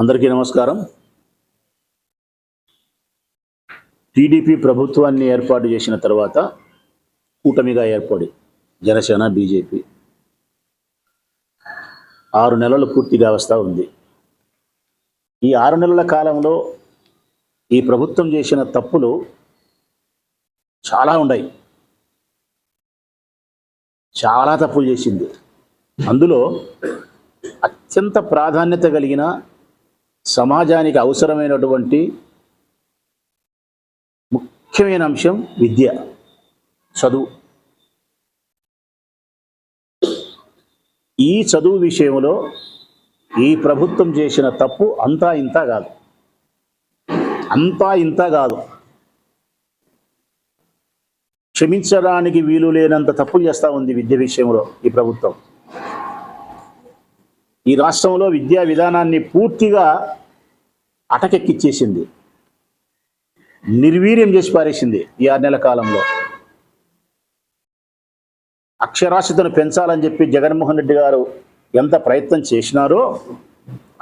అందరికీ నమస్కారం. టీడీపీ ప్రభుత్వాన్ని ఏర్పాటు చేసిన తర్వాత కూటమిగా ఏర్పడి జనసేన బీజేపీ ఆరు నెలలు పూర్తిగా వస్తూ ఉంది. ఈ ఆరు నెలల కాలంలో ఈ ప్రభుత్వం చేసిన తప్పులు చాలా ఉన్నాయి. చాలా తప్పులు చేసింది. అందులో అత్యంత ప్రాధాన్యత కలిగిన సమాజానికి అవసరమైనటువంటి ముఖ్యమైన అంశం విద్య చదువు. ఈ చదువు విషయంలో ఈ ప్రభుత్వం చేసిన తప్పు అంతా ఇంత కాదు. అంతా ఇంత కాదు. క్షమించడానికి వీలు లేనంత తప్పులు చేస్తూ ఉంది విద్య విషయంలో ఈ ప్రభుత్వం. ఈ రాష్ట్రంలో విద్యా విధానాన్ని పూర్తిగా అటకెక్కిచ్చేసింది. నిర్వీర్యం చేసి పారేసింది ఈ ఆరు నెలల కాలంలో. అక్షరాస్యతను పెంచాలని చెప్పి జగన్మోహన్ రెడ్డి గారు ఎంత ప్రయత్నం చేసినారో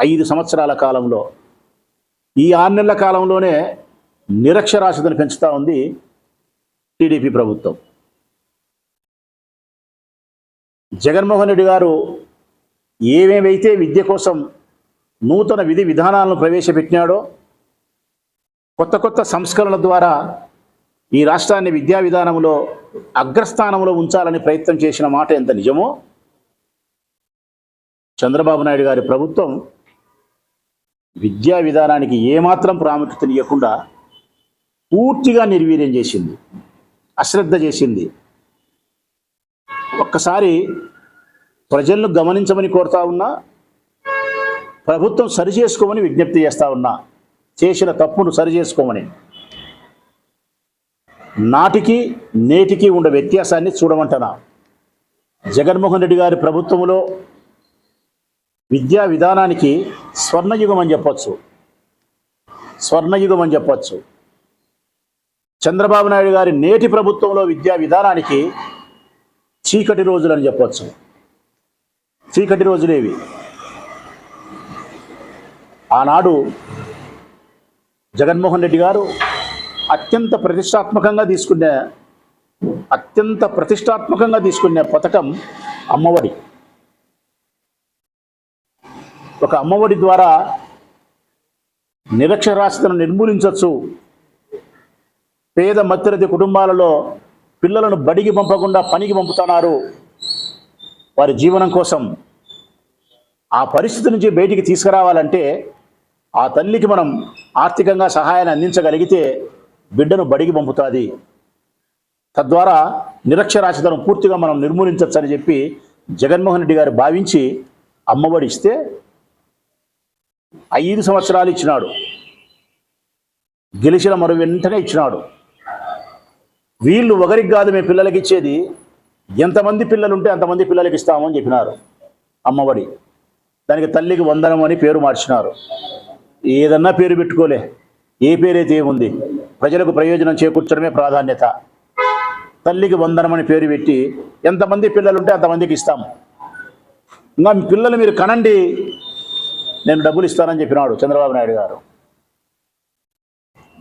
ఐదు సంవత్సరాల కాలంలో. ఈ ఆరు నెలల కాలంలోనే నిరక్షరాస్యతను పెంచుతూ ఉంది టీడీపీ ప్రభుత్వం. జగన్మోహన్ రెడ్డి గారు ఏమేమైతే విద్య కోసం నూతన విధి విధానాలను ప్రవేశపెట్టినాడో కొత్త కొత్త సంస్కరణల ద్వారా ఈ రాష్ట్రాన్ని విద్యా విధానంలో అగ్రస్థానంలో ఉంచాలని ప్రయత్నం చేసిన మాట ఎంత నిజమో చంద్రబాబు నాయుడు గారి ప్రభుత్వం విద్యా విధానానికి ఏమాత్రం ప్రాముఖ్యత ఇవ్వకుండా పూర్తిగా నిర్వీర్యం చేసింది అశ్రద్ధ చేసింది. ఒక్కసారి ప్రజలను గమనించమని కోరుతా ఉన్నా ప్రభుత్వం సరిచేసుకోమని విజ్ఞప్తి చేస్తా ఉన్నా చేసిన తప్పును సరిచేసుకోమని నాటికి నేటికి ఉండే వ్యత్యాసాన్ని చూడమంటున్నా. జగన్మోహన్ రెడ్డి గారి ప్రభుత్వంలో విద్యా విధానానికి స్వర్ణయుగం అని చెప్పచ్చు. స్వర్ణయుగం అని చెప్పచ్చు. చంద్రబాబు నాయుడు గారి నేటి ప్రభుత్వంలో విద్యా విధానానికి చీకటి రోజులని చెప్పొచ్చు. చీకటి రోజులేవి. ఆనాడు జగన్మోహన్ రెడ్డి గారు అత్యంత ప్రతిష్టాత్మకంగా తీసుకునే అత్యంత ప్రతిష్టాత్మకంగా తీసుకునే పథకం అమ్మఒడి. ఒక అమ్మఒడి ద్వారా నిరక్షరాస్యతను నిర్మూలించవచ్చు పేద మధ్యతరగతి కుటుంబాలలో పిల్లలను బడికి పంపకుండా పనికి పంపుతున్నారు. వారి జీవనం కోసం ఆ పరిస్థితి నుంచి బయటికి తీసుకురావాలంటే ఆ తల్లికి మనం ఆర్థికంగా సహాయాన్ని అందించగలిగితే బిడ్డను బడికి పంపుతుంది. తద్వారా నిరక్షరాస్యతను పూర్తిగా మనం నిర్మూలించవచ్చని చెప్పి జగన్మోహన్ రెడ్డి గారు భావించి అమ్మఒడి ఇస్తే ఐదు సంవత్సరాలు ఇచ్చినాడు. గెలిచిన మరో వెంటనే ఇచ్చినాడు. వీళ్ళు ఒకరికి కాదు మేము పిల్లలకి ఇచ్చేది ఎంతమంది పిల్లలు ఉంటే అంతమంది పిల్లలకి ఇస్తామని చెప్పినారు అమ్మఒడి. దానికి తల్లికి వందనం అని పేరు మార్చినారు. ఏదన్నా పేరు పెట్టుకోలే. ఏ పేరైతే ఏముంది? ప్రజలకు ప్రయోజనం చేకూర్చడమే ప్రాధాన్యత. తల్లికి వందనం అని పేరు పెట్టి ఎంతమంది పిల్లలు ఉంటే అంతమందికి ఇస్తాము. ఇంకా పిల్లలు మీరు కనండి నేను డబ్బులు ఇస్తానని చెప్పినాడు చంద్రబాబు నాయుడు గారు.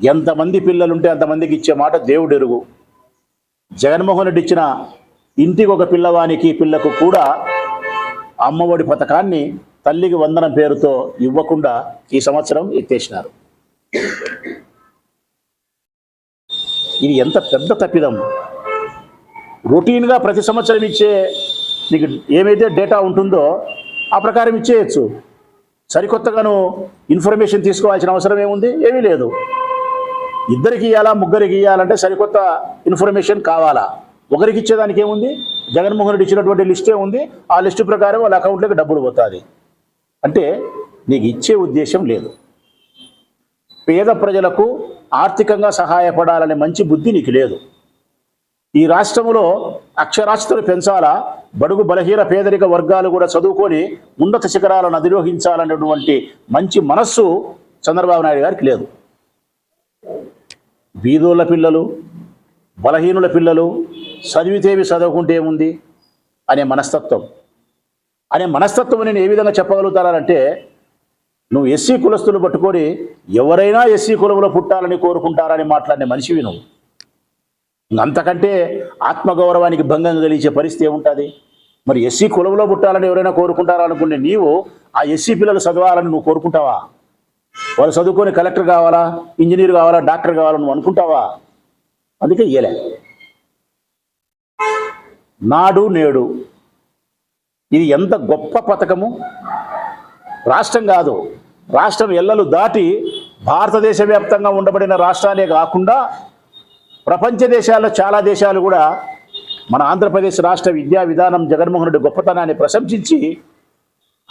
ఎంతమంది పిల్లలు ఉంటే అంతమందికి ఇచ్చే మాట దేవుడు ఎరుగు జగన్మోహన్ రెడ్డి ఇచ్చిన ఇంటికి ఒక పిల్లవానికి పిల్లకు కూడా అమ్మఒడి పథకాన్ని తల్లికి వందనం పేరుతో ఇవ్వకుండా ఈ సంవత్సరం ఎత్తేసినారు. ఇది ఎంత పెద్ద తప్పిదం. రొటీన్గా ప్రతి సంవత్సరం ఇచ్చే నీకు ఏమైతే డేటా ఉంటుందో ఆ ప్రకారం ఇచ్చేయచ్చు. సరికొత్తగాను ఇన్ఫర్మేషన్ తీసుకోవాల్సిన అవసరం ఏముంది? ఏమీ లేదు. ఇద్దరికి ఇవ్వాలా ముగ్గురికి ఇవ్వాలంటే సరికొత్త ఇన్ఫర్మేషన్ కావాలా? ఒకరికి ఇచ్చేదానికి ఏముంది? జగన్మోహన్ రెడ్డి ఇచ్చినటువంటి లిస్టే ఉంది. ఆ లిస్టు ప్రకారం వాళ్ళ అకౌంట్లోకి డబ్బులు పోతుంది. అంటే నీకు ఇచ్చే ఉద్దేశం లేదు. పేద ప్రజలకు ఆర్థికంగా సహాయపడాలనే మంచి బుద్ధి నీకు లేదు. ఈ రాష్ట్రంలో అక్షరాస్యతలు పెంచాలా? బడుగు బలహీన పేదరిక వర్గాలు కూడా చదువుకొని ఉన్నత శిఖరాలను అధిరోహించాలనేటువంటి మంచి మనస్సు చంద్రబాబు నాయుడు గారికి లేదు. బీదోళ్ళ పిల్లలు బలహీనుల పిల్లలు చదివితేవి చదవకుంటే ఏముంది? అనే మనస్తత్వం. అనే మనస్తత్వం నేను ఏ విధంగా చెప్పగలుగుతానంటే నువ్వు ఎస్సీ కులస్తులు పట్టుకొని ఎవరైనా ఎస్సీ కులంలో పుట్టాలని కోరుకుంటారని మాట్లాడిన మనిషివి నువ్వు. అంతకంటే ఆత్మగౌరవానికి భంగం కలిగించే పరిస్థితి ఏముంటుంది? మరి ఎస్సీ కులంలో పుట్టాలని ఎవరైనా కోరుకుంటారా అనుకునే నీవు ఆ ఎస్సీ పిల్లలు చదవాలని నువ్వు కోరుకుంటావా? వాళ్ళు చదువుకొని కలెక్టర్ కావాలా? ఇంజనీర్ కావాలా? డాక్టర్ కావాలా? నువ్వు అనుకుంటావా? అందుకే ఇయ్యలే. నాడు నేడు. ఇది ఎంత గొప్ప పథకము? రాష్ట్రం కాదు. రాష్ట్రం ఎల్లలు దాటి భారతదేశ వ్యాప్తంగా ఉండబడిన రాష్ట్రాలే కాకుండా ప్రపంచ దేశాల్లో చాలా దేశాలు కూడా మన ఆంధ్రప్రదేశ్ రాష్ట్ర విద్యా విధానం జగన్మోహన్ రెడ్డి గొప్పతనాన్ని ప్రశంసించి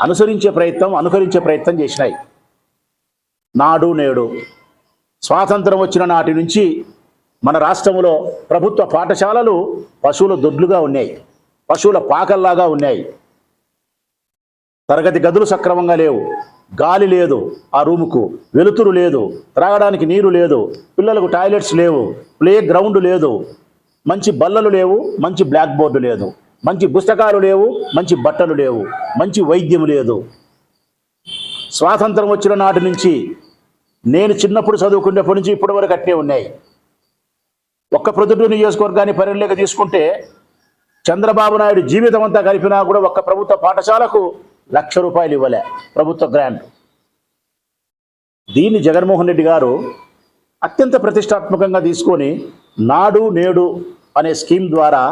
అనుసరించే ప్రయత్నం అనుకరించే ప్రయత్నం చేసినాయి. నాడు నేడు. స్వాతంత్రం వచ్చిన నాటి నుంచి మన రాష్ట్రంలో ప్రభుత్వ పాఠశాలలు పశువుల దొడ్లుగా ఉన్నాయి పశువుల పాకల్లాగా ఉన్నాయి. తరగతి గదులు సక్రమంగా లేవు గాలి లేదు ఆ రూముకు వెలుతురు లేదు త్రాగడానికి నీరు లేదు పిల్లలకు టాయిలెట్స్ లేవు ప్లే గ్రౌండ్ లేదు మంచి బల్లలు లేవు మంచి బ్లాక్ బోర్డు లేదు మంచి పుస్తకాలు లేవు మంచి బట్టలు లేవు మంచి వైద్యం లేదు. స్వాతంత్రం వచ్చిన నాటి నుంచి నేను చిన్నప్పుడు చదువుకునేప్పటి నుంచి ఇప్పటి వరకు అట్టే ఉన్నాయి. ఒక్క ప్రొద్దుటూరు నియోజకవర్గాన్ని పరిగణలోకి తీసుకుంటే చంద్రబాబు నాయుడు జీవితం అంతా కలిపినా కూడా ఒక్క ప్రభుత్వ పాఠశాలకు లక్ష రూపాయలు ఇవ్వలే ప్రభుత్వ గ్రాంట్. దీన్ని జగన్మోహన్ రెడ్డి గారు అత్యంత ప్రతిష్టాత్మకంగా తీసుకొని నాడు నేడు అనే స్కీమ్ ద్వారా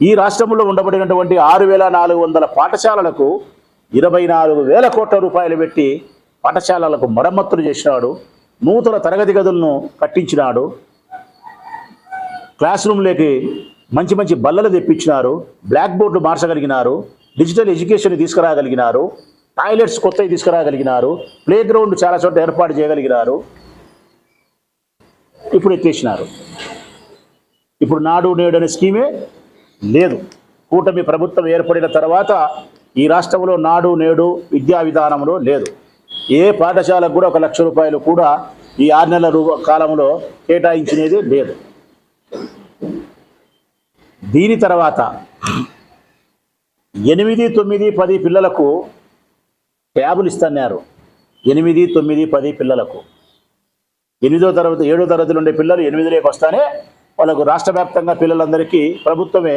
ఈ రాష్ట్రంలో ఉండబడినటువంటి ఆరు వేల నాలుగు వందల పాఠశాలలకు ఇరవై నాలుగు వేల కోట్ల రూపాయలు పెట్టి పాఠశాలలకు మరమ్మతులు చేసినాడు నూతన తరగతి గదులను కట్టించినాడు క్లాస్ రూమ్లోకి మంచి మంచి బల్లలు తెప్పించినారు బ్లాక్ బోర్డులు మార్చగలిగినారు డిజిటల్ ఎడ్యుకేషన్ తీసుకురాగలిగినారు టాయిలెట్స్ కొత్తవి తీసుకురాగలిగినారు ప్లే గ్రౌండ్ చాలా చోట్ల ఏర్పాటు చేయగలిగినారు. ఇప్పుడు ఎత్తేసినారు. ఇప్పుడు నాడు నేడు అనే స్కీమే లేదు. కూటమి ప్రభుత్వం ఏర్పడిన తర్వాత ఈ రాష్ట్రంలో నాడు నేడు విద్యా విధానంలో లేదు. ఏ పాఠశాలకు కూడా ఒక లక్ష రూపాయలు కూడా ఈ ఆరు నెలల కాలంలో కేటాయించినది లేదు. దీని తర్వాత ఎనిమిది తొమ్మిది పది పిల్లలకు ట్యాబులు ఇస్తున్నారు. ఎనిమిది తొమ్మిది పది పిల్లలకు. ఎనిమిదో తరగతి ఏడో తరగతిలో ఉండే పిల్లలు ఎనిమిదిలోకి వస్తానే వాళ్ళకు రాష్ట్ర వ్యాప్తంగా పిల్లలందరికీ ప్రభుత్వమే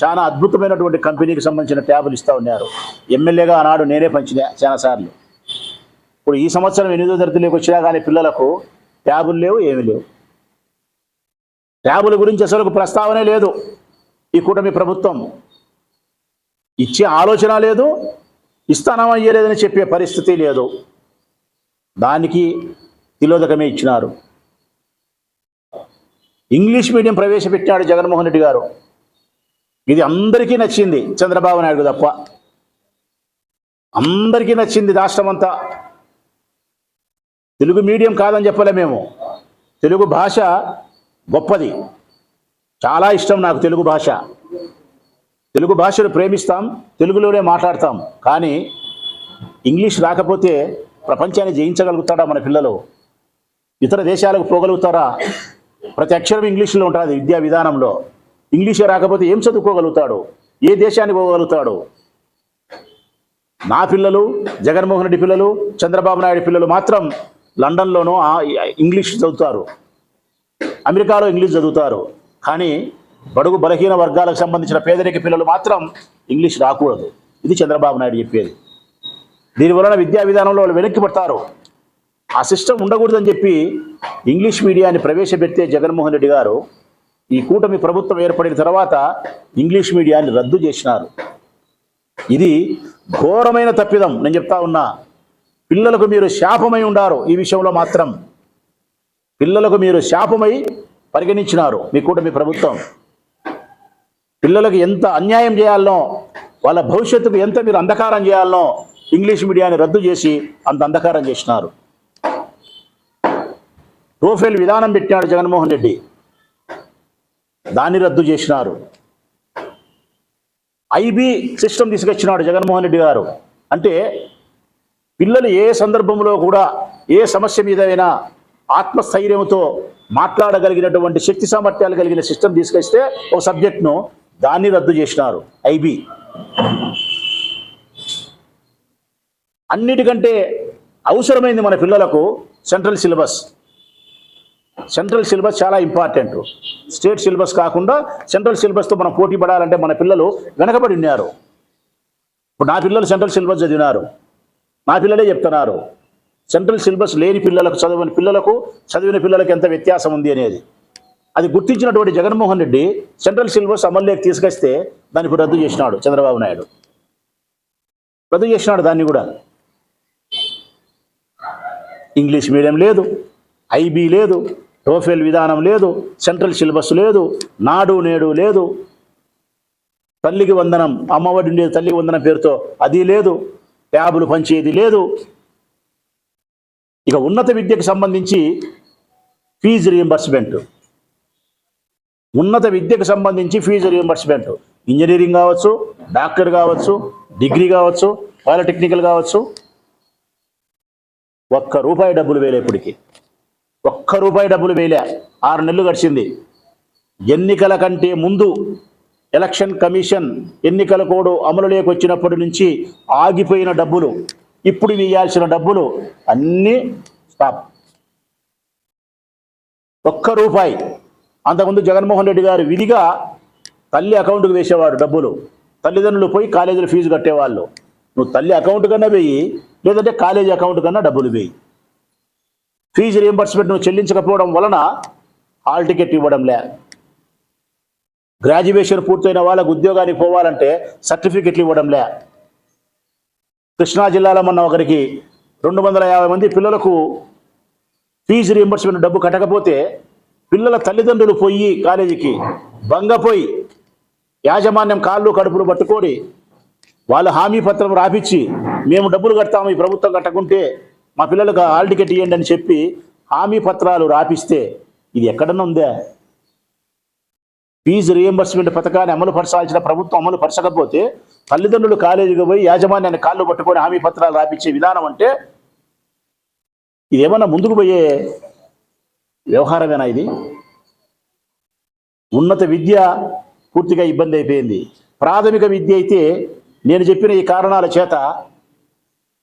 చాలా అద్భుతమైనటువంటి కంపెనీకి సంబంధించిన ట్యాబులు ఇస్తూ ఉన్నారు. ఎమ్మెల్యేగా ఆనాడు నేనే పంచిన చాలాసార్లు ఇప్పుడు ఈ సంవత్సరం ఎనిమిదో తరగతిలోకి వచ్చినా కానీ పిల్లలకు ట్యాబులు లేవు ఏమీ లేవు. ట్యాబుల గురించి అసలు ప్రస్తావనే లేదు ఈ కూటమి ప్రభుత్వం. ఇచ్చే ఆలోచన లేదు ఇస్తానమయ్యలేదని చెప్పే పరిస్థితి లేదు. దానికి తిలోదకమే ఇచ్చినారు. ఇంగ్లీష్ మీడియం ప్రవేశపెట్టాడు జగన్మోహన్ రెడ్డి గారు. ఇది అందరికీ నచ్చింది చంద్రబాబు నాయుడు తప్ప. అందరికీ నచ్చింది రాష్ట్రమంతా తెలుగు మీడియం కాదని చెప్పలే మేము. తెలుగు భాష గొప్పది. చాలా ఇష్టం నాకు తెలుగు భాష. తెలుగు భాషను ప్రేమిస్తాం తెలుగులోనే మాట్లాడతాం. కానీ ఇంగ్లీష్ రాకపోతే ప్రపంచాన్ని జయించగలుగుతాడా మన పిల్లలు? ఇతర దేశాలకు పోగలుగుతారా? ప్రతి అక్షరం ఇంగ్లీష్లో ఉంటుంది విద్యా విధానంలో. ఇంగ్లీషే రాకపోతే ఏం చదువుకోగలుగుతాడు? ఏ దేశానికి పోగలుగుతాడు? నా పిల్లలు జగన్మోహన్ రెడ్డి పిల్లలు చంద్రబాబు నాయుడు పిల్లలు మాత్రం లండన్లోనూ ఇంగ్లీష్ చదువుతారు. అమెరికాలో ఇంగ్లీష్ చదువుతారు. కానీ బడుగు బలహీన వర్గాలకు సంబంధించిన పేదరిక పిల్లలు మాత్రం ఇంగ్లీష్ రాకూడదు. ఇది చంద్రబాబు నాయుడు చెప్పేది. దీనివలన విద్యా విధానంలో వాళ్ళు వెనక్కి పడతారు. ఆ సిస్టమ్ ఉండకూడదని చెప్పి ఇంగ్లీష్ మీడియాన్ని ప్రవేశపెడితే జగన్మోహన్ రెడ్డి గారు ఈ కూటమి ప్రభుత్వం ఏర్పడిన తర్వాత ఇంగ్లీష్ మీడియాన్ని రద్దు చేసినారు. ఇది ఘోరమైన తప్పిదం. నేను చెప్తా ఉన్నా పిల్లలకు మీరు శాపమై ఉండారు. ఈ విషయంలో మాత్రం పిల్లలకు మీరు శాపమై పరిగణించినారు మీ కూటమి ప్రభుత్వం. పిల్లలకు ఎంత అన్యాయం చేయాలనో వాళ్ళ భవిష్యత్తుకు ఎంత మీరు అంధకారం చేయాలనో ఇంగ్లీష్ మీడియాన్ని రద్దు చేసి అంత అంధకారం చేసినారు. టోఫెల్ విధానం పెట్టినాడు జగన్మోహన్ రెడ్డి. దాన్ని రద్దు చేసినారు. ఐబీ సిస్టమ్ తీసుకొచ్చినాడు జగన్మోహన్ రెడ్డి గారు. అంటే పిల్లలు ఏ సందర్భంలో కూడా ఏ సమస్య మీద అయినా ఆత్మస్థైర్యంతో మాట్లాడగలిగినటువంటి శక్తి సామర్థ్యాలు కలిగిన సిస్టమ్ తీసుకొస్తే ఒక సబ్జెక్ట్ను దాన్ని రద్దు చేసినారు ఐబీ. అన్నిటికంటే అవసరమైంది మన పిల్లలకు సెంట్రల్ సిలబస్. సెంట్రల్ సిలబస్ చాలా ఇంపార్టెంట్. స్టేట్ సిలబస్ కాకుండా సెంట్రల్ సిలబస్తో మనం పోటీ పడాలంటే మన పిల్లలు వెనకబడి ఉన్నారు. ఇప్పుడు నా పిల్లలు సెంట్రల్ సిలబస్ చదివినారు. నా పిల్లలే చెప్తున్నారు. సెంట్రల్ సిలబస్ లేని పిల్లలకు చదివిన పిల్లలకు చదివిన పిల్లలకు ఎంత వ్యత్యాసం ఉంది అనేది. అది గుర్తించినటువంటి జగన్మోహన్ రెడ్డి సెంట్రల్ సిలబస్ అమల్లోకి తీసుకొస్తే దాన్ని ఇప్పుడు రద్దు చేసినాడు చంద్రబాబు నాయుడు. రద్దు చేసినాడు దాన్ని కూడా. ఇంగ్లీష్ మీడియం లేదు ఐబీ లేదు టోఫెల్ విధానం లేదు సెంట్రల్ సిలబస్ లేదు నాడు నేడు లేదు. తల్లికి వందనం అమ్మఒడి ఉండేది తల్లికి వందనం పేరుతో అది లేదు ట్యాబులు పంచేది లేదు ఇక ఉన్నత విద్యకు సంబంధించి ఫీజు రియంబర్స్మెంట్ ఉన్నత విద్యకు సంబంధించి ఫీజు రియంబర్స్మెంట్ ఇంజనీరింగ్ కావచ్చు డాక్టర్ కావచ్చు డిగ్రీ కావచ్చు పాలిటెక్నికల్ కావచ్చు. ఒక్క రూపాయి డబ్బులు వేలే ఇప్పటికి. ఒక్క రూపాయి డబ్బులు వేలే. ఆరు నెలలు గడిచింది. ఎన్నికల కంటే ముందు ఎలక్షన్ కమిషన్ ఎన్నికల కోడ్ అమలులోకి వచ్చినప్పటి నుంచి ఆగిపోయిన డబ్బులు. ఇప్పుడు వేయాల్సిన డబ్బులు అన్నీ స్టాప్ ఒక్క రూపాయి. అంతకుముందు జగన్మోహన్ రెడ్డి గారు విధిగా తల్లి అకౌంట్కి వేసేవాడు డబ్బులు. తల్లిదండ్రులు పోయి కాలేజీలో ఫీజు కట్టేవాళ్ళు. నువ్వు తల్లి అకౌంట్ కన్నా వెయ్యి లేదంటే కాలేజీ అకౌంట్ కన్నా డబ్బులు వేయి ఫీజు రియంబర్స్మెంట్ నువ్వు చెల్లించకపోవడం వలన హాల్ టికెట్ ఇవ్వడం లే. గ్రాడ్యుయేషన్ పూర్తయిన వాళ్ళకు ఉద్యోగానికి పోవాలంటే సర్టిఫికెట్లు ఇవ్వడం లే. కృష్ణా జిల్లాలో మొన్న ఒకరికి రెండు వందల యాభై మంది పిల్లలకు ఫీజు రియంబర్స్మెంట్ డబ్బు కట్టకపోతే పిల్లల తల్లిదండ్రులు పోయి కాలేజీకి బంగపోయి యాజమాన్యం కాళ్ళు కడుపులు పట్టుకొని వాళ్ళు హామీ పత్రం రాపిచ్చి మేము డబ్బులు కడతాము ఈ ప్రభుత్వం కట్టకుంటే మా పిల్లలకు హాల్ టికెట్ ఇవ్వండి అని చెప్పి హామీ పత్రాలు రాపిస్తే ఇది ఎక్కడన్నా ఉందా? ఫీజు రియంబర్స్మెంట్ పథకాన్ని అమలు పరచాల్సిన ప్రభుత్వం అమలు పరచకపోతే తల్లిదండ్రులు కాలేజీకి పోయి యాజమాన్యాన్ని కాళ్ళు పట్టుకొని హామీ పత్రాలు రాపించే విధానం అంటే ఇది ముందుకు పోయే వ్యవహారమేనా ఇది? ఉన్నత విద్య పూర్తిగా ఇబ్బంది అయిపోయింది. ప్రాథమిక విద్య అయితే నేను చెప్పిన ఈ కారణాల చేత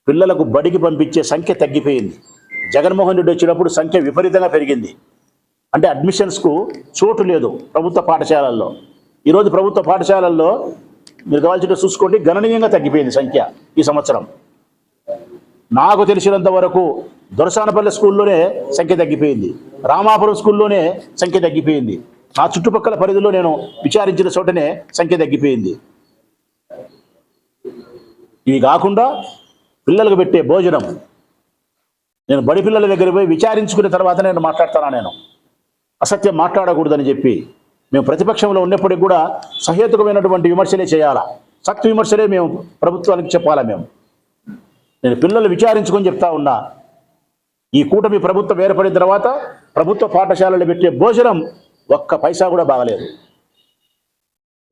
పిల్లలకు బడికి పంపించే సంఖ్య తగ్గిపోయింది. జగన్మోహన్ రెడ్డి వచ్చినప్పుడు సంఖ్య విపరీతంగా పెరిగింది. అంటే అడ్మిషన్స్కు చోటు లేదు ప్రభుత్వ పాఠశాలల్లో. ఈరోజు ప్రభుత్వ పాఠశాలల్లో మీరు కావాల్సిన చూసుకోండి. గణనీయంగా తగ్గిపోయింది సంఖ్య ఈ సంవత్సరం. నాకు తెలిసినంత వరకు దొరసానపల్లి స్కూల్లోనే సంఖ్య తగ్గిపోయింది. రామాపురం స్కూల్లోనే సంఖ్య తగ్గిపోయింది. నా చుట్టుపక్కల పరిధిలో నేను విచారించిన చోటనే సంఖ్య తగ్గిపోయింది. ఇవి కాకుండా పిల్లలకు పెట్టే భోజనం. నేను బడి పిల్లల దగ్గర పోయి విచారించుకున్న తర్వాత నేను మాట్లాడతానా నేను. అసత్యం మాట్లాడకూడదని చెప్పి మేము ప్రతిపక్షంలో ఉన్నప్పటికీ కూడా సహేతుకమైనటువంటి విమర్శలే చేయాలా? సత్య విమర్శలే మేము ప్రభుత్వానికి చెప్పాలా మేము? నేను పిల్లలు విచారించుకొని చెప్తా ఉన్నా. ఈ కూటమి ప్రభుత్వం ఏర్పడిన తర్వాత ప్రభుత్వ పాఠశాలలు పెట్టే భోజనం ఒక్క పైసా కూడా బాగలేదు.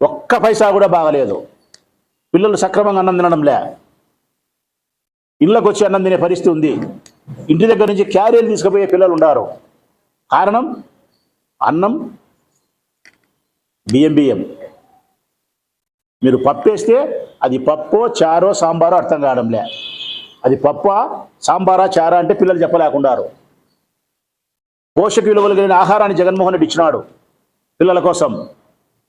ఒక్క పైసా కూడా బాగలేదు. పిల్లలు సక్రమంగా అన్నం తినడం లే ఇళ్ళకు వచ్చి అన్నం తినే పరిస్థితి ఉంది. ఇంటి దగ్గర నుంచి క్యారియర్లు తీసుకుపోయే పిల్లలు ఉన్నారు కారణం అన్నం బియ్యం బియ్యం మీరు పప్పు వేస్తే అది పప్పో చారో సాంబారో అర్థం కావడంలే. అది పప్ప సాంబారా చారా అంటే పిల్లలు చెప్పలేకున్నారు పోషక విలువలు కలిగిన ఆహారాన్ని జగన్మోహన్ రెడ్డి ఇచ్చినాడు పిల్లల కోసం.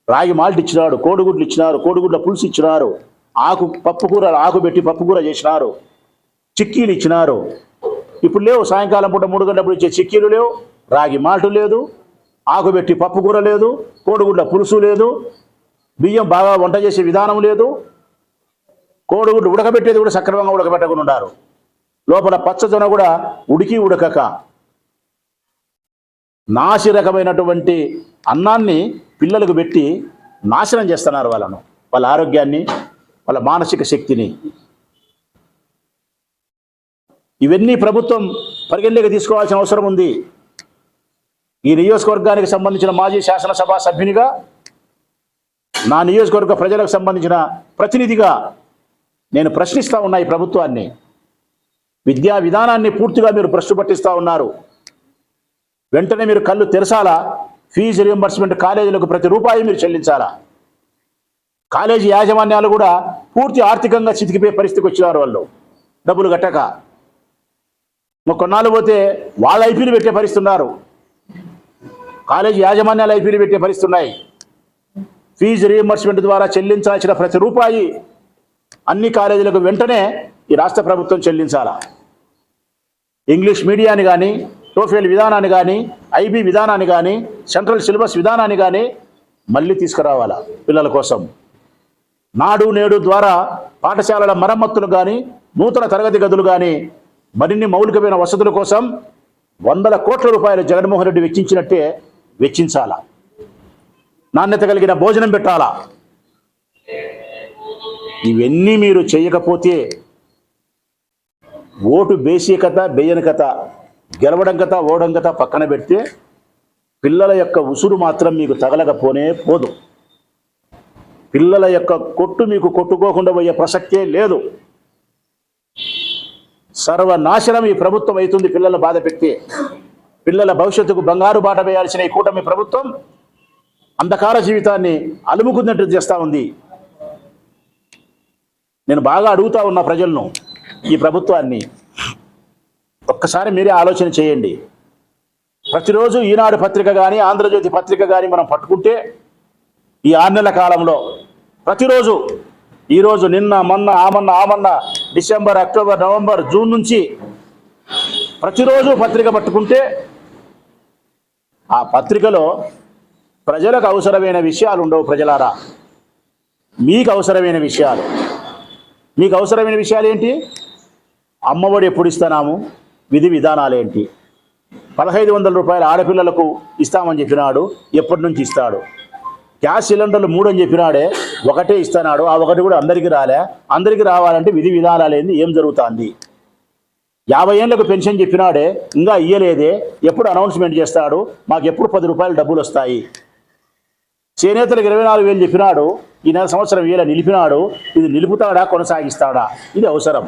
రాగి మాల్ట్ ఇచ్చినాడు కోడిగుడ్లు ఇచ్చినారు కోడిగుడ్ల పులుసు ఇచ్చినారు ఆకు పప్పు కూర ఆకు పెట్టి పప్పు కూర చేసినారు చిక్కీలు ఇచ్చినారు. ఇప్పుడు లేవు సాయంకాలం పూట మూడు గంటలప్పుడు ఇచ్చే చిక్కీలు లేవు రాగి మాల్ట్ లేదు ఆకుబెట్టి పప్పు కూర లేదు కోడిగుడ్ల పులుసు లేదు బియ్యం బాగా వంట చేసే విధానం లేదు. కోడిగుడ్లు ఉడకబెట్టేది కూడా సక్రమంగా ఉడకబెట్టకుండా ఉన్నారు లోపల పచ్చజొన కూడా ఉడికి ఉడకక. నాసి రకమైనటువంటి అన్నాన్ని పిల్లలకు పెట్టి నాశనం చేస్తున్నారు వాళ్ళను. వాళ్ళ ఆరోగ్యాన్ని వాళ్ళ మానసిక శక్తిని. ఇవన్నీ ప్రభుత్వం పరిగణలోకి తీసుకోవాల్సిన అవసరం ఉంది. ఈ నియోజకవర్గానికి సంబంధించిన మాజీ శాసనసభ సభ్యునిగా నా నియోజకవర్గ ప్రజలకు సంబంధించిన ప్రతినిధిగా నేను ప్రశ్నిస్తూ ఉన్నా ఈ ప్రభుత్వాన్ని. విద్యా విధానాన్ని పూర్తిగా మీరు భ్రష్టు పట్టిస్తూ ఉన్నారు. వెంటనే మీరు కళ్ళు తెరసాలా? ఫీజు రియంబర్స్మెంట్ కాలేజీలకు ప్రతి రూపాయి మీరు చెల్లించాలా? కాలేజీ యాజమాన్యాలు కూడా పూర్తి ఆర్థికంగా చితికిపోయే పరిస్థితికి వచ్చినారు వాళ్ళు. డబ్బులు కట్టక. కొన్నాళ్ళు పోతే వాళ్ళ ఐపీలు పెట్టే పరిస్థితున్నారు కాలేజీ యాజమాన్యాలు ఐపీలు పెట్టే పరిస్థితున్నాయి ఫీజు రీఎంబర్స్మెంట్ ద్వారా చెల్లించాల్సిన ప్రతి రూపాయి అన్ని కాలేజీలకు వెంటనే ఈ రాష్ట్ర ప్రభుత్వం చెల్లించాలా? ఇంగ్లీష్ మీడియాని కానీ టోఫెల్ విధానాన్ని కానీ ఐబీ విధానాన్ని కానీ సెంట్రల్ సిలబస్ విధానాన్ని కానీ మళ్ళీ తీసుకురావాలా పిల్లల కోసం? నాడు నేడు ద్వారా పాఠశాలల మరమ్మతులు కానీ నూతన తరగతి గదులు కానీ మరిన్ని మౌలికమైన వసతుల కోసం వందల కోట్ల రూపాయలు జగన్మోహన్ రెడ్డి వెచ్చించినట్టే వెచ్చించాలా? నాణ్యత కలిగిన భోజనం పెట్టాలా? ఇవన్నీ మీరు చేయకపోతే ఓటు బేసి కథ బెయ్యని కథ గెలవడం కథ ఓడం కథ పక్కన పెడితే పిల్లల యొక్క ఉసురు మాత్రం మీకు తగలకపోనే పోదు. పిల్లల యొక్క కొట్టు మీకు కొట్టుకోకుండా పోయే ప్రసక్తే లేదు. సర్వనాశనం ఈ ప్రభుత్వం అవుతుంది పిల్లల బాధ పెట్టి పిల్లల భవిష్యత్తుకు బంగారు బాట వేయాల్సిన ఈ కూటమి ప్రభుత్వం అంధకార జీవితాన్ని అలుముకున్నట్టు చేస్తూ ఉంది. నేను బాగా అడుగుతా ఉన్న ప్రజలను ఈ ప్రభుత్వాన్ని. ఒక్కసారి మీరే ఆలోచన చేయండి. ప్రతిరోజు ఈనాడు పత్రిక కానీ ఆంధ్రజ్యోతి పత్రిక కానీ మనం పట్టుకుంటే ఈ ఆరు నెలల కాలంలో ప్రతిరోజు ఈరోజు నిన్న మొన్న ఆమన్న ఆమన్న డిసెంబర్ అక్టోబర్ నవంబర్ జూన్ నుంచి ప్రతిరోజు పత్రిక పట్టుకుంటే ఆ పత్రికలో ప్రజలకు అవసరమైన విషయాలు ఉండవు ప్రజలారా. మీకు అవసరమైన విషయాలు. మీకు అవసరమైన విషయాలు ఏంటి? అమ్మఒడి ఎప్పుడు ఇస్తున్నాము? విధి విధానాలు ఏంటి? పదహైదు వందల రూపాయలు ఆడపిల్లలకు ఇస్తామని చెప్పినాడు ఎప్పటి నుంచి ఇస్తాడు? గ్యాస్ సిలిండర్లు మూడు అని చెప్పినాడే ఒకటే ఇస్తున్నాడు ఆ ఒకటి కూడా అందరికీ రాలే. అందరికీ రావాలంటే విధి విధానాలు ఏంది? ఏం జరుగుతుంది? యాభై ఏళ్ళకు పెన్షన్ చెప్పినాడే ఇంకా ఇయ్యలేదే. ఎప్పుడు అనౌన్స్మెంట్ చేస్తాడు? మాకు ఎప్పుడు పది రూపాయలు డబ్బులు వస్తాయి? చేనేతలకు ఇరవై నాలుగు వేలు చెప్పినాడు ఈ నెల సంవత్సరం వేల నిలిపినాడు ఇది నిలుపుతాడా కొనసాగిస్తాడా? ఇది అవసరం.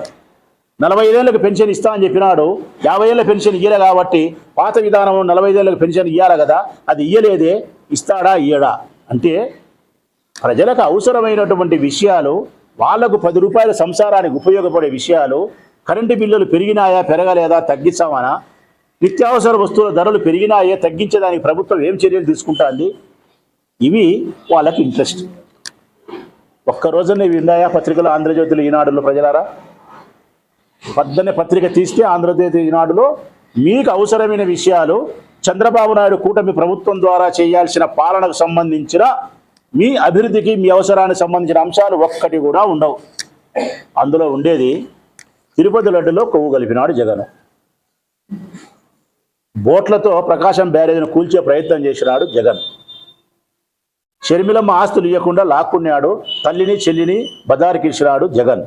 నలభై ఐదేళ్ళకు పెన్షన్ ఇస్తా అని చెప్పినాడు యాభై ఏళ్ళ పెన్షన్ ఇయ్యలే కాబట్టి పాత విధానం నలభై ఐదేళ్ళకి పెన్షన్ ఇయ్యాలి కదా అది ఇయ్యలేదే ఇస్తాడా ఇయ్యడా? అంటే ప్రజలకు అవసరమైనటువంటి విషయాలు వాళ్ళకు పది రూపాయల సంసారానికి ఉపయోగపడే విషయాలు కరెంటు బిల్లులు పెరిగినాయా పెరగలేదా తగ్గించామనా నిత్యావసర వస్తువుల ధరలు పెరిగినాయే తగ్గించేదానికి ప్రభుత్వం ఏం చర్యలు తీసుకుంటుంది? ఇవి వాళ్ళకి ఇంట్రెస్ట్. ఒక్క రోజున ఇవి పత్రికలు? ఆంధ్రజ్యోతిలో ఈనాడులో ప్రజలారా? పద్దనే పత్రిక తీస్తే ఆంధ్రజ్యోతి ఈనాడులో మీకు అవసరమైన విషయాలు చంద్రబాబు నాయుడు కూటమి ప్రభుత్వం ద్వారా చేయాల్సిన పాలనకు సంబంధించిన మీ అభివృద్ధికి మీ అవసరానికి సంబంధించిన అంశాలు ఒక్కటి కూడా ఉండవు. అందులో ఉండేది తిరుపతి లడ్డులో కొవ్వు కలిపినాడు జగన్. బోట్లతో ప్రకాశం బ్యారేజ్ను కూల్చే ప్రయత్నం చేసినాడు జగన్. షర్మిలమ్మ ఆస్తులు ఇవ్వకుండా లాక్కున్నాడు తల్లిని చెల్లిని బదారికిచ్చినాడు జగన్.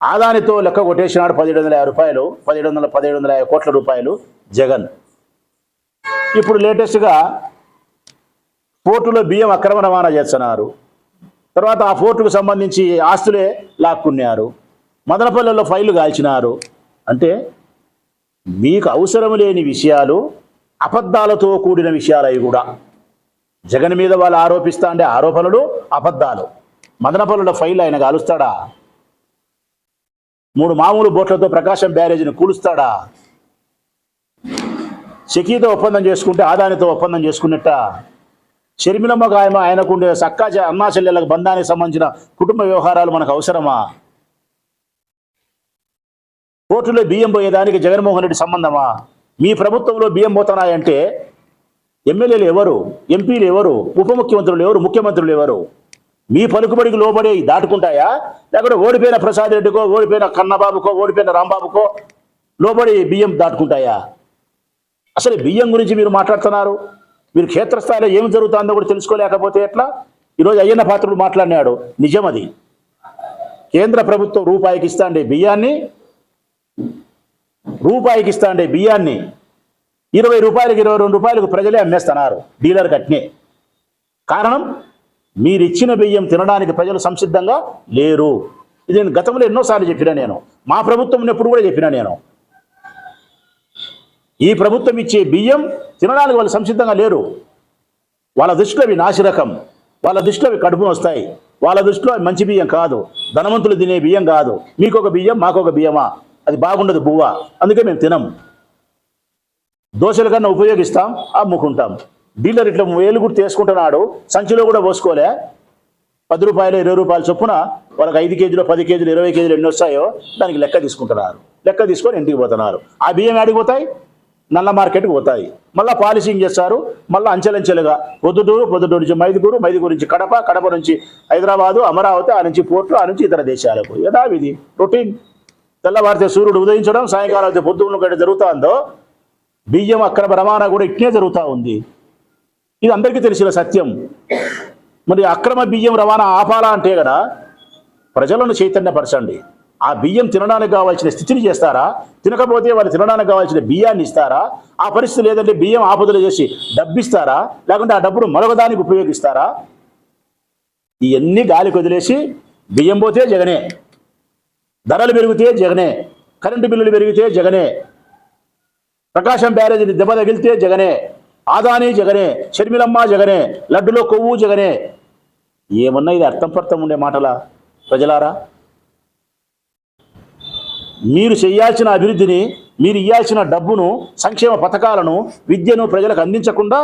ఆదానితో లెక్క కొట్టేసినాడు పదిహేడు వందల యాభై రూపాయలు పదిహేడు వందల పదిహేడు వందల యాభై కోట్ల రూపాయలు జగన్. ఇప్పుడు లేటెస్ట్గా పోర్టులో బియ్యం అక్రమ రవాణా చేస్తున్నారు. తర్వాత ఆ పోర్టుకు సంబంధించి ఆస్తులే లాక్కున్నారు. మదనపల్లెలో ఫైళ్ళు కాల్చినారు. అంటే మీకు అవసరం లేని విషయాలు అబద్ధాలతో కూడిన విషయాలు అవి కూడా. జగన్ మీద వాళ్ళు ఆరోపిస్తా అంటే ఆరోపణలు అబద్ధాలు. మదనపల్లిలో ఫైల్ ఆయన కాలుస్తాడా? మూడు మామూలు బోట్లతో ప్రకాశం బ్యారేజీని కూలుస్తాడా? షకీతో ఒప్పందం చేసుకుంటే ఆదానితో ఒప్పందం చేసుకున్నట్ట. షర్మిలమ్మకు గాయమ ఆయనకుండే సక్కా అన్నా చెల్లెళ్ళకు బంధానికి సంబంధించిన కుటుంబ వ్యవహారాలు మనకు అవసరమా? కోర్టులో బియ్యం పోయేదానికి జగన్మోహన్ రెడ్డి సంబంధమా? మీ ప్రభుత్వంలో బియ్యం పోతున్నాయంటే ఎమ్మెల్యేలు ఎవరు? ఎంపీలు ఎవరు? ఉప ముఖ్యమంత్రులు ఎవరు? ముఖ్యమంత్రులు ఎవరు? మీ పలుకుబడికి లోబడి దాటుకుంటాయా? లేకపోతే ఓడిపోయిన ప్రసాద్ రెడ్డికో ఓడిపోయిన కన్నబాబుకో ఓడిపోయిన రాంబాబుకో లోబడి బియ్యం దాటుకుంటాయా? అసలు బియ్యం గురించి మీరు మాట్లాడుతున్నారు? మీరు క్షేత్రస్థాయిలో ఏం జరుగుతుందో కూడా తెలుసుకోలేకపోతే ఎట్లా? ఈరోజు అయ్యన్న పాత్రుడు మాట్లాడినాడు. నిజం అది కేంద్ర ప్రభుత్వం రూపాయికి ఇస్తాండి బియ్యాన్ని రూపాయికి ఇస్తా అంటే బియ్యాన్ని. ఇరవై రూపాయలకి ఇరవై రెండు రూపాయలకు ప్రజలే అమ్మేస్తున్నారు డీలర్ కట్నే. కారణం మీరు ఇచ్చిన బియ్యం తినడానికి ప్రజలు సంసిద్ధంగా లేరు. ఇది నేను గతంలో ఎన్నోసార్లు చెప్పినా నేను. మా ప్రభుత్వం ఉన్నప్పుడు కూడా చెప్పినా నేను. ఈ ప్రభుత్వం ఇచ్చే బియ్యం తినడానికి వాళ్ళు సంసిద్ధంగా లేరు. వాళ్ళ దృష్టిలో అవి నాసిరకం. వాళ్ళ దృష్టిలో అవి కడుపు వస్తాయి వాళ్ళ దృష్టిలో మంచి బియ్యం కాదు. ధనవంతులు తినే బియ్యం కాదు. మీకొక బియ్యం మాకొక బియ్యమా? అది బాగుండదు బువ్వ. అందుకే మేము తినం. దోశల కన్నా ఉపయోగిస్తాం అమ్ముకుంటాం. డీలర్ ఇట్లా వేలు కూడా తీసుకుంటున్నాడు సంచిలో కూడా పోసుకోలే. పది రూపాయలు ఇరవై రూపాయల చొప్పున వాళ్ళకి ఐదు కేజీలు పది కేజీలు ఇరవై కేజీలు ఎన్ని వస్తాయో దానికి లెక్క తీసుకుంటున్నారు. లెక్క తీసుకొని ఇంటికి పోతున్నారు. ఆ బియ్యం ఆడికి పోతాయి? నల్ల మార్కెట్కి పోతాయి. మళ్ళీ పాలిసింగ్ చేస్తారు. మళ్ళీ అంచెలంచెలుగా పొద్దుటూరు పొద్దుటూరు నుంచి మైదుగురు మైదుగురు నుంచి కడప కడప నుంచి హైదరాబాదు అమరావతి ఆ నుంచి పోర్టు ఆ నుంచి ఇతర దేశాలకు. యథావిధి రొటీన్. తెల్లవారితే సూర్యుడు ఉదయించడం సాయంకాలం అయితే పొద్దున్న గంట జరుగుతుందో బియ్యం అక్రమ రవాణా కూడా ఇట్నే జరుగుతూ ఉంది. ఇది అందరికీ తెలిసిన సత్యం. మరి అక్రమ బియ్యం రవాణా ఆపాలా అంటే కదా ప్రజలను చైతన్యపరచండి. ఆ బియ్యం తినడానికి కావాల్సిన స్థితిని చేస్తారా? తినకపోతే వాళ్ళు తినడానికి కావాల్సిన బియ్యాన్ని ఇస్తారా? ఆ పరిస్థితి లేదంటే బియ్యం ఆపదలు చేసి డబ్బిస్తారా? లేకుంటే ఆ డబ్బును మరొకదానికి ఉపయోగిస్తారా? ఇవన్నీ గాలికి వదిలేసి బియ్యం పోతే జగనే. ధరలు పెరిగితే జగనే కరెంటు బిల్లులు పెరిగితే జగనే ప్రకాశం బ్యారేజీని దెబ్బ తగిలితే జగనే ఆదాని జగనే షర్మిలమ్మ జగనే లడ్డులో కొవ్వు జగనే. ఏమన్నా ఇది అర్థం పర్థం ఉండే మాటలా ప్రజలారా? మీరు చేయాల్సిన అభివృద్ధిని మీరు ఇవ్వాల్సిన డబ్బును సంక్షేమ పథకాలను విద్యను ప్రజలకు అందించకుండా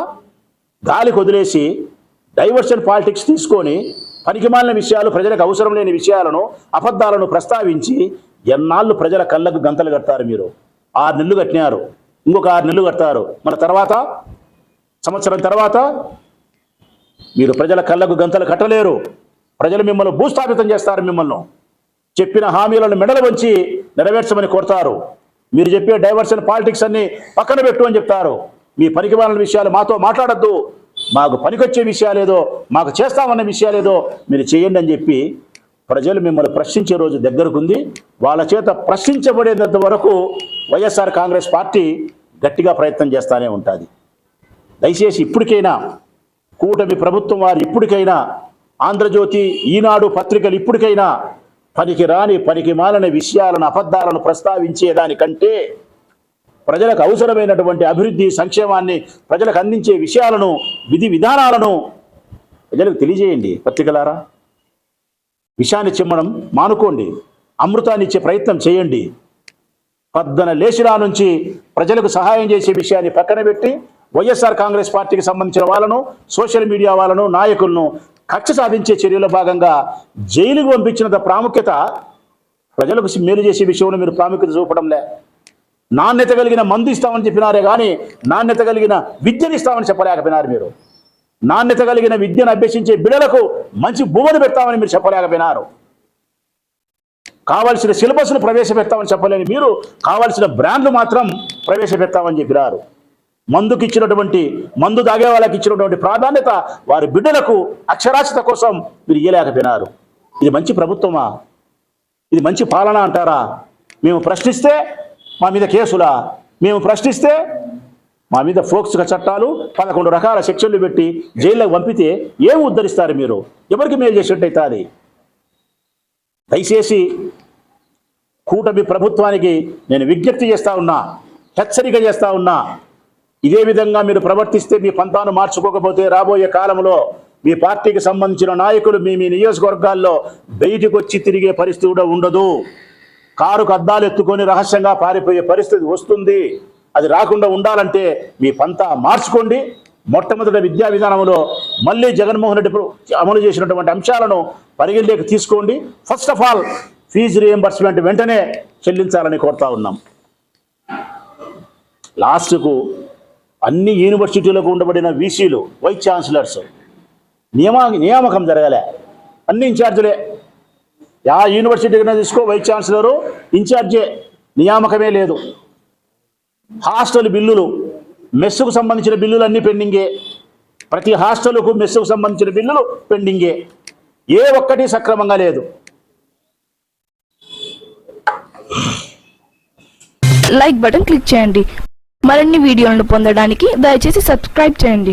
గాలికి వదిలేసి డైవర్షన్ పాలిటిక్స్ తీసుకొని పనికిమాలిన విషయాలు ప్రజలకు అవసరం లేని విషయాలను అబద్ధాలను ప్రస్తావించి ఎన్నాళ్ళు ప్రజల కళ్ళకు గంతలు కడతారు మీరు. ఆరు నెలలు కట్టినారు. ఇంకొక ఆరు నెలలు కడతారు. మన తర్వాత సంవత్సరం తర్వాత మీరు ప్రజల కళ్ళకు గంతలు కట్టలేరు. ప్రజలు మిమ్మల్ని భూస్థాపితం చేస్తారు మిమ్మల్ని. చెప్పిన హామీలను మెడలు వంచి నెరవేర్చమని కోరుతారు. మీరు చెప్పే డైవర్షన్ పాలిటిక్స్ అన్ని పక్కన పెట్టు అని చెప్తారు. మీ పనికిమాలిన విషయాలు మాతో మాట్లాడద్దు. మాకు పనికొచ్చే విషయాలేదో మాకు చేస్తామన్న విషయాలేదో మీరు చేయండి అని చెప్పి ప్రజలు మిమ్మల్ని ప్రశ్నించే రోజు దగ్గరకుంది. వాళ్ళ చేత ప్రశ్నించబడేంత వరకు వైఎస్ఆర్ కాంగ్రెస్ పార్టీ గట్టిగా ప్రయత్నం చేస్తూనే ఉంటుంది. దయచేసి ఇప్పటికైనా కూటమి ప్రభుత్వం వారు ఇప్పటికైనా ఆంధ్రజ్యోతి ఈనాడు పత్రికలు ఇప్పటికైనా పనికి రాని పనికి మాలని విషయాలను అబద్ధాలను ప్రస్తావించేదానికంటే ప్రజలకు అవసరమైనటువంటి అభివృద్ధి సంక్షేమాన్ని ప్రజలకు అందించే విషయాలను విధి విధానాలను ప్రజలకు తెలియజేయండి. పత్రికలారా విషాన్ని చిమ్మడం మానుకోండి. అమృతాన్ని ఇచ్చే ప్రయత్నం చేయండి. పద్దన లేచిరా నుంచి ప్రజలకు సహాయం చేసే విషయాన్ని పక్కన పెట్టి వైఎస్ఆర్ కాంగ్రెస్ పార్టీకి సంబంధించిన వాళ్ళను సోషల్ మీడియా వాళ్ళను నాయకులను కక్ష సాధించే చర్యలో భాగంగా జైలుకు పంపించినంత ప్రాముఖ్యత ప్రజలకు మేలు చేసే విషయంలో మీరు ప్రాముఖ్యత చూపడంలే. నాణ్యత కలిగిన మందు ఇస్తామని చెప్పినారే కానీ నాణ్యత కలిగిన విద్యను ఇస్తామని చెప్పలేకపోయినారు మీరు. నాణ్యత కలిగిన విద్యను అభ్యసించే బిడలకు మంచి భూమిని పెడతామని మీరు చెప్పలేకపోయినారు. కావాల్సిన సిలబస్ను ప్రవేశపెడతామని చెప్పలేని మీరు కావలసిన బ్రాండ్లు మాత్రం ప్రవేశపెడతామని చెప్పినారు. మందుకి ఇచ్చినటువంటి మందు తాగే వాళ్ళకి ఇచ్చినటువంటి ప్రాధాన్యత వారి బిడ్డలకు అక్షరాస్యత కోసం మీరు ఇయ్యలేకపోయినారు. ఇది మంచి ప్రభుత్వమా? ఇది మంచి పాలన అంటారా? మేము ప్రశ్నిస్తే మా మీద కేసులా? మేము ప్రశ్నిస్తే మా మీద ఫోక్స్గా చట్టాలు పదకొండు రకాల శిక్షలు పెట్టి జైల్లోకి పంపితే ఏం ఉద్ధరిస్తారు మీరు? ఎవరికి మేలు చేసినట్టయితే అది? దయచేసి కూటమి ప్రభుత్వానికి నేను విజ్ఞప్తి చేస్తా ఉన్నా హెచ్చరిక చేస్తా ఉన్నా ఇదే విధంగా మీరు ప్రవర్తిస్తే మీ పంతాను మార్చుకోకపోతే రాబోయే కాలంలో మీ పార్టీకి సంబంధించిన నాయకులు మీ మీ నియోజకవర్గాల్లో బయటకు వచ్చి తిరిగే పరిస్థితి కూడా ఉండదు. కారుకు అద్దాలు ఎత్తుకొని రహస్యంగా పారిపోయే పరిస్థితి వస్తుంది. అది రాకుండా ఉండాలంటే మీ పంతా మార్చుకోండి. మొట్టమొదటి విద్యా విధానంలో మళ్ళీ జగన్మోహన్ రెడ్డి అమలు చేసినటువంటి అంశాలను పరిగణలోకి తీసుకోండి. First of all fee reimbursement వెంటనే చెల్లించాలని కోరుతా ఉన్నాం. లాస్ట్కు అన్ని యూనివర్సిటీలకు ఉండబడిన వీసీలు వైస్ ఛాన్సలర్స్ నియమా నియామకం జరగలే. అన్ని ఇన్ఛార్జీలే యా యూనివర్సిటీకైనా తీసుకో వైస్ ఛాన్సలరు. ఇన్ఛార్జే నియామకమే లేదు. హాస్టల్ బిల్లులు మెస్సుకు సంబంధించిన బిల్లులు అన్నీ పెండింగే. ప్రతి హాస్టల్కు మెస్సుకు సంబంధించిన బిల్లులు పెండింగే. ఏ ఒక్కటి సక్రమంగా లేదు. లైక్ బటన్ క్లిక్ చేయండి. మరిన్ని వీడియోలను పొందడానికి దయచేసి సబ్స్క్రైబ్ చేయండి.